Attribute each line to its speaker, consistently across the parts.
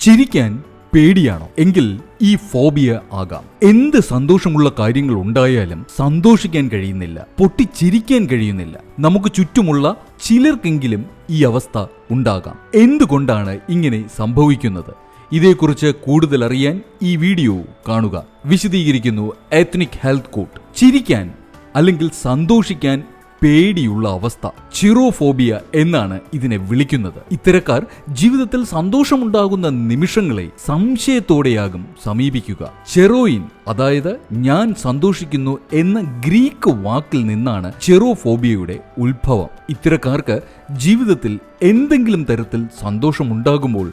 Speaker 1: ചിരിക്കാൻ പേടിയാണോ? എങ്കിൽ ഈ ഫോബിയ ആകാം. എന്ത് സന്തോഷമുള്ള കാര്യങ്ങൾ ഉണ്ടായാലും സന്തോഷിക്കാൻ കഴിയുന്നില്ല പൊട്ടിച്ചിരിക്കാൻ കഴിയുന്നില്ല. നമുക്ക് ചുറ്റുമുള്ള ചിലർക്കെങ്കിലും ഈ അവസ്ഥ ഉണ്ടാകാം. എന്തുകൊണ്ടാണ് ഇങ്ങനെ സംഭവിക്കുന്നത്? ഇതേക്കുറിച്ച് കൂടുതൽ അറിയാൻ ഈ വീഡിയോ കാണുക. വിശദീകരിക്കുന്നു എത്നിക് ഹെൽത്ത് കോട്ട് ചിരിക്കാൻ അല്ലെങ്കിൽ സന്തോഷിക്കാൻ പേടിയുള്ള അവസ്ഥ ചിറോഫോബിയ എന്നാണ് ഇതിനെ വിളിക്കുന്നത്. ഇത്തരക്കാർ ജീവിതത്തിൽ സന്തോഷമുണ്ടാകുന്ന നിമിഷങ്ങളെ സംശയത്തോടെയാകും സമീപിക്കുക. ചെറോയിൻ അതായത് ഞാൻ സന്തോഷിക്കുന്നു എന്ന ഗ്രീക്ക് വാക്കിൽ നിന്നാണ് ചെറോഫോബിയയുടെ ഉത്ഭവം. ഇത്തരക്കാർക്ക് ജീവിതത്തിൽ എന്തെങ്കിലും തരത്തിൽ സന്തോഷമുണ്ടാകുമ്പോൾ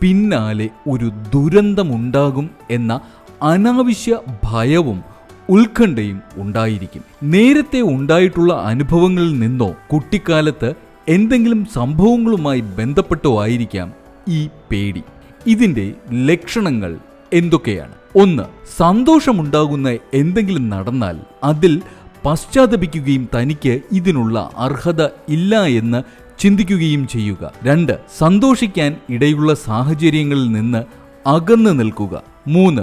Speaker 1: പിന്നാലെ ഒരു ദുരന്തമുണ്ടാകും എന്ന അനാവശ്യ ഭയവും ഉത്കണ്ഠയും ഉണ്ടായിരിക്കും. നേരത്തെ ഉണ്ടായിട്ടുള്ള അനുഭവങ്ങളിൽ നിന്നോ കുട്ടിക്കാലത്ത് എന്തെങ്കിലും സംഭവങ്ങളുമായി ബന്ധപ്പെട്ടോ ആയിരിക്കാം ഈ പേടി. ഇതിന്റെ ലക്ഷണങ്ങൾ എന്തൊക്കെയാണ്? ഒന്ന് സന്തോഷമുണ്ടാകുന്ന എന്തെങ്കിലും നടന്നാൽ അതിൽ പശ്ചാത്തപിക്കുകയും തനിക്ക് ഇതിനുള്ള അർഹത ഇല്ല എന്ന് ചിന്തിക്കുകയും ചെയ്യുക. രണ്ട് സന്തോഷിക്കാൻ ഇടയുള്ള സാഹചര്യങ്ങളിൽ നിന്ന് അകന്നു നിൽക്കുക. മൂന്ന്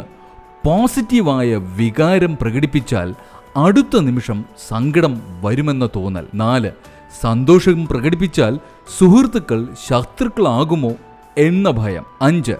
Speaker 1: പോസിറ്റീവായ വികാരം പ്രകടിപ്പിച്ചാൽ അടുത്ത നിമിഷം സങ്കടം വരുമെന്ന തോന്നൽ. നാല് സന്തോഷം പ്രകടിപ്പിച്ചാൽ സുഹൃത്തുക്കൾ ശത്രുക്കളാകുമോ എന്ന ഭയം. അഞ്ച്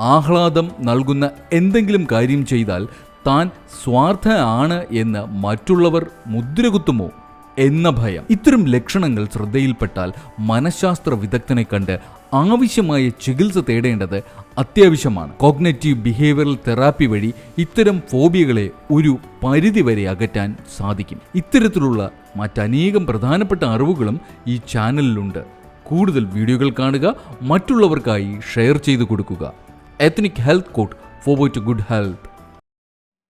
Speaker 1: ആഹ്ലാദം നൽകുന്ന എന്തെങ്കിലും കാര്യം ചെയ്താൽ താൻ സ്വാർത്ഥ ആണ് എന്ന് മറ്റുള്ളവർ മുദ്രകുത്തുമോ എന്ന ഭയം. ഇത്തരം ലക്ഷണങ്ങൾ ശ്രദ്ധയിൽപ്പെട്ടാൽ മനഃശാസ്ത്ര വിദഗ്ധനെ കണ്ട് ആവശ്യമായ ചികിത്സ തേടേണ്ടത് അത്യാവശ്യമാണ്. കോഗ്നറ്റീവ് ബിഹേവിയറൽ തെറാപ്പി വഴി ഇത്തരം ഫോബിയകളെ ഒരു പരിധിവരെ അകറ്റാൻ സാധിക്കും. ഇത്തരത്തിലുള്ള മറ്റനേകം പ്രധാനപ്പെട്ട അറിവുകളും ഈ ചാനലിലുണ്ട്. കൂടുതൽ വീഡിയോകൾ കാണുക മറ്റുള്ളവർക്കായി ഷെയർ ചെയ്തു കൊടുക്കുക. Ethnic health court forward to good health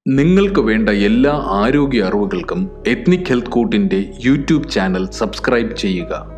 Speaker 2: നിങ്ങൾക്ക് വേണ്ട എല്ലാ ആരോഗ്യ അറിവുകൾക്കും എത്നിക് ഹെൽത്ത് കോട്ടിന്റെ യൂട്യൂബ് ചാനൽ സബ്സ്ക്രൈബ് ചെയ്യുക.